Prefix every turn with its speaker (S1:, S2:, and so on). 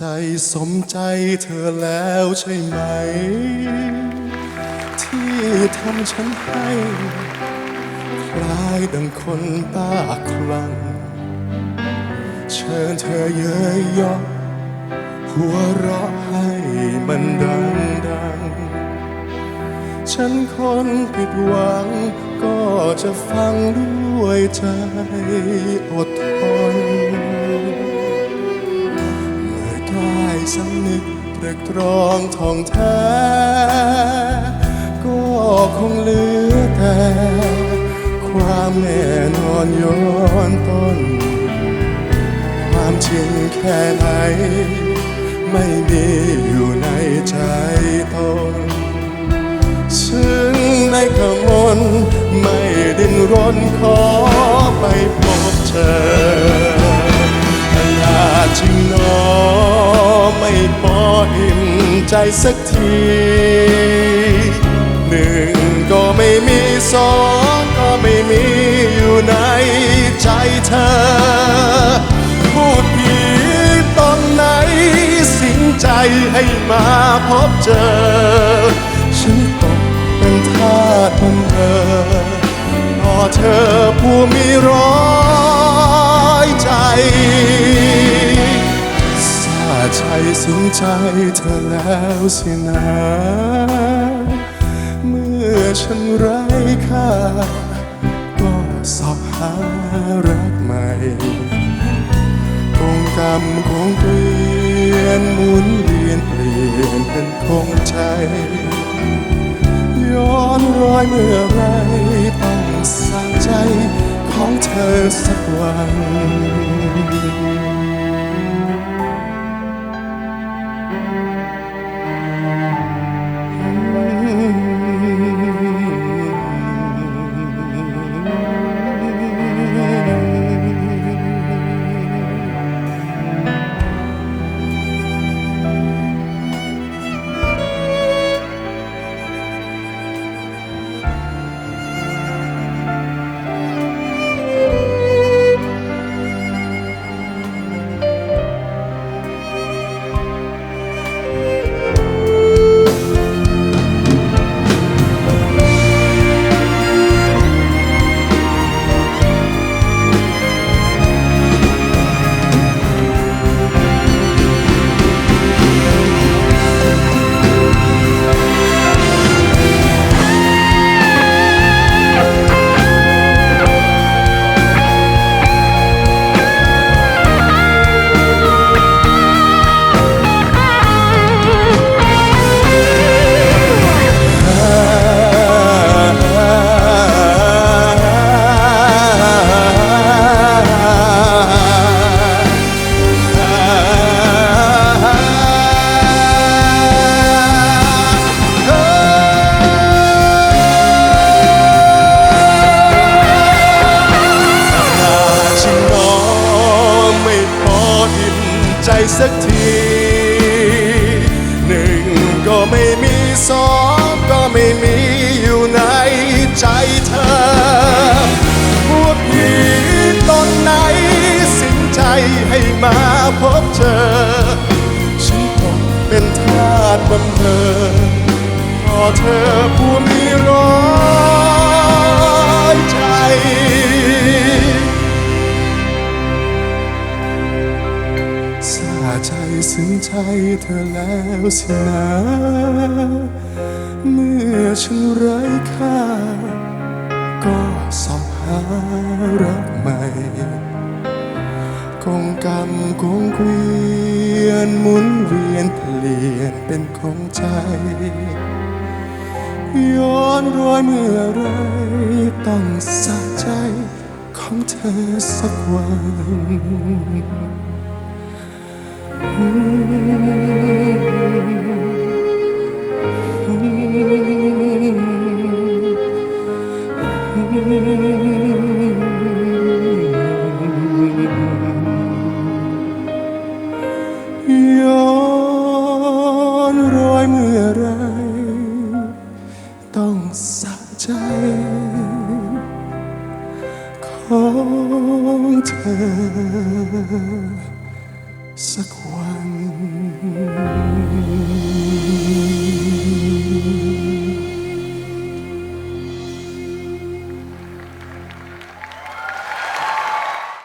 S1: ใจสมใจเธอแล้วใช่ไหม ที่ทำฉันให้คล้ายดังคนบ้าคลั่งเชิญเธอเยยยอหัวเราะให้มันดังดังๆฉันคนผิดหวังก็จะฟังด้วยใจอดทน ตึกตรองท่องแท้ก็คงเหลือแต่ ความแน่นอนย้อนต้น ความจริงแค่ไหน ไม่มีอยู่ในใจตนซึ่งในขมนไม่ดิ้นรนขอ อิ่มใจสักที หนึ่งก็ไม่มีสองก็ไม่มีอยู่ในใจเธอ พูดผีตอนไหนสิงใจให้มาพบเจอ ฉันตกเป็นทาสมันเธอพอเธอผู้มีร้อยใจ ใจสิ้นใจเธอแล้วสินะเมื่อฉันไร้ค่าก็สอบหารักใหม่คงกรรมคงเปลี่ยนหมุนเวียนเปลี่ยนเป็นคงใจ ย้อนรอยเมื่อไรต้องสาใจของเธอสักวัน ไม่มีสองก็ไม่มีอยู่ในใจเธอพูดผีตอนไหนสินใจให้มาพบเธอ ฉันคงเป็นทาสบำเธอพอเธอผู้มีร้อง ใจเธอแล้วสินะ เมื่อฉันไร้ค่า ก็สอบหารักใหม่คงกรรมคงเกวียนหมุนเวียนเปลี่ยนเป็นของใจ ย้อนรอยเมื่อไรต้องสะใจของเธอสักวัน ย้อนรอยเมื่อไร ต้องสะใจ ของเธอ สักวัน